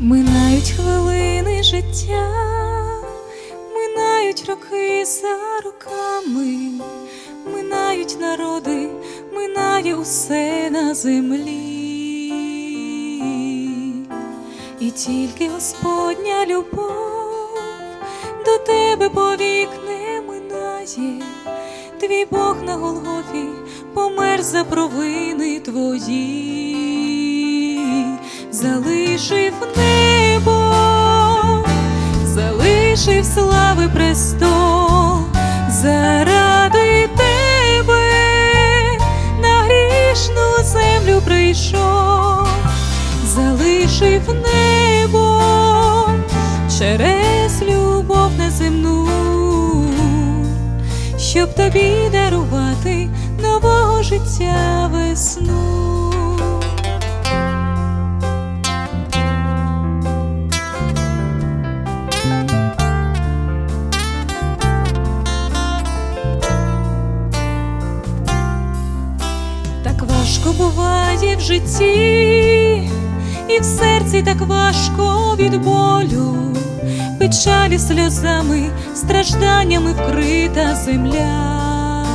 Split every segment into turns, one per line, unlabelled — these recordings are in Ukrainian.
Минають хвилини життя, минають роки за роками, минають народи, минає усе на землі, і тільки Господня любов до тебе повік не минає твій Бог на Голгофі помер за провини твої, залишив небо, залишив слави престол, заради тебе на грішну землю прийшов, залишив небо через любов неземну, щоб тобі дарувати нового життя весну. Так важко буває в житті, і в серці так важко від печалі сльозами, стражданнями вкрита земля,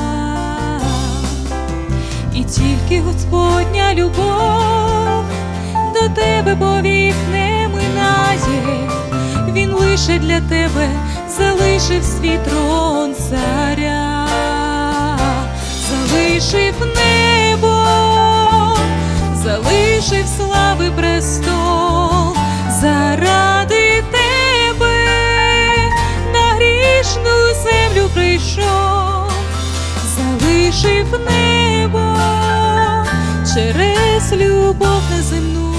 і тільки Господня любов до тебе повік не минає, він лише для тебе залишив свій трон залишив небо через любов неземну,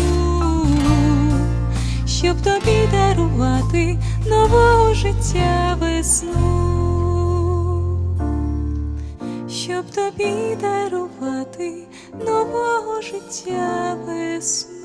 щоб тобі дарувати нового життя весну щоб тобі дарувати нового життя весну.